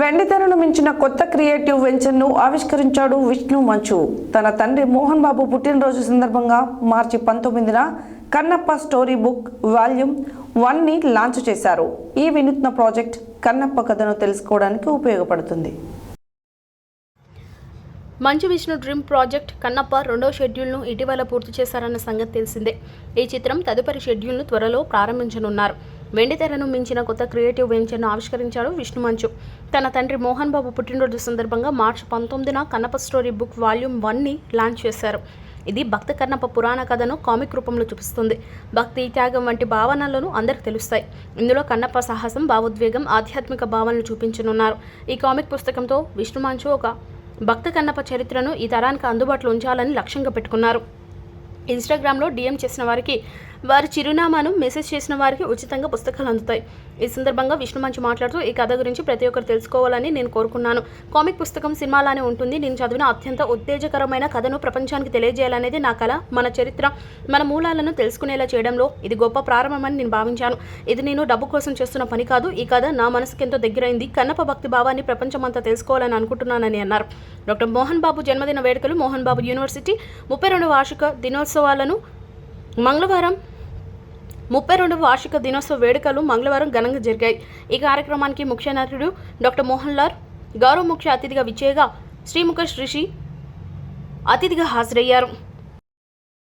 వెండితెరను మించిన కొత్త క్రియేటివ్ వెంచర్ను ఆవిష్కరించాడు విష్ణు మంచు. తన తండ్రి మోహన్ బాబు పుట్టినరోజు సందర్భంగా మార్చి పంతొమ్మిదిన కన్నప్ప స్టోరీ బుక్ వాల్యూమ్ వన్ని లాంచ్ చేశారు. ఈ వినూత్న ప్రాజెక్ట్ కన్నప్ప కథను తెలుసుకోవడానికి ఉపయోగపడుతుంది. మంచు విష్ణు డ్రీమ్ ప్రాజెక్ట్ కన్నప్ప రెండో షెడ్యూల్ను ఇటీవల పూర్తి చేశారన్న సంగతి తెలిసిందే. ఈ చిత్రం తదుపరి షెడ్యూల్ను త్వరలో ప్రారంభించనున్నారు. వెండితెరను మించిన కొత్త క్రియేటివ్ వెంచర్ను ఆవిష్కరించాడు విష్ణుమంచు. తన తండ్రి మోహన్ బాబు పుట్టినరోజు సందర్భంగా మార్చి పంతొమ్మిదిన కన్నప స్టోరీ బుక్ వాల్యూమ్ వన్ని లాంచ్ చేశారు. ఇది భక్త కన్నప పురాణ కథను కామిక్ రూపంలో చూపిస్తుంది. భక్తి త్యాగం వంటి భావనలను అందరికి తెలుస్తాయి. ఇందులో కన్నప్ప సాహసం భావోద్వేగం ఆధ్యాత్మిక భావనలు చూపించనున్నారు. ఈ కామిక్ పుస్తకంతో విష్ణుమాంచు ఒక భక్త కన్నప్ప చరిత్రను ఈ తరానికి అందుబాటులో ఉంచాలని లక్ష్యంగా పెట్టుకున్నారు. ఇన్స్టాగ్రామ్లో డిఎం చేసిన వారికి వారి చిరునామాను మెసేజ్ చేసిన వారికి ఉచితంగా పుస్తకాలు అందుతాయి. ఈ సందర్భంగా విష్ణు మంచి మాట్లాడుతూ ఈ కథ గురించి ప్రతి ఒక్కరు తెలుసుకోవాలని నేను కోరుకున్నాను. కామిక్ పుస్తకం సినిమాలానే ఉంటుంది. నేను చదివిన అత్యంత ఉత్తేజకరమైన కథను ప్రపంచానికి తెలియజేయాలనేది నా కళ మన చరిత్ర. మన మూలాలను తెలుసుకునేలా చేయడంలో ఇది గొప్ప ప్రారంభమని నేను భావించాను. ఇది నేను డబ్బు కోసం చేస్తున్న పని కాదు. ఈ కథ నా మనసుకి ఎంతో దగ్గరైంది. కన్నప భక్తి భావాన్ని ప్రపంచమంతా తెలుసుకోవాలని అనుకుంటున్నానని అన్నారు. డాక్టర్ మోహన్ బాబు జన్మదిన వేడుకలు మోహన్ బాబు యూనివర్సిటీ ముప్పై రెండు వార్షిక దినోత్సవాలను మంగళవారం ముప్పై రెండు వార్షిక దినోత్సవ వేడుకలు మంగళవారం ఘనంగా జరిగాయి. ఈ కార్యక్రమానికి ముఖ్య నటుడు డాక్టర్ మోహన్ లాల్ గౌరవ ముఖ్య అతిథిగా విచ్చేయగా శ్రీముఖ ఋషి అతిథిగా హాజరయ్యారు.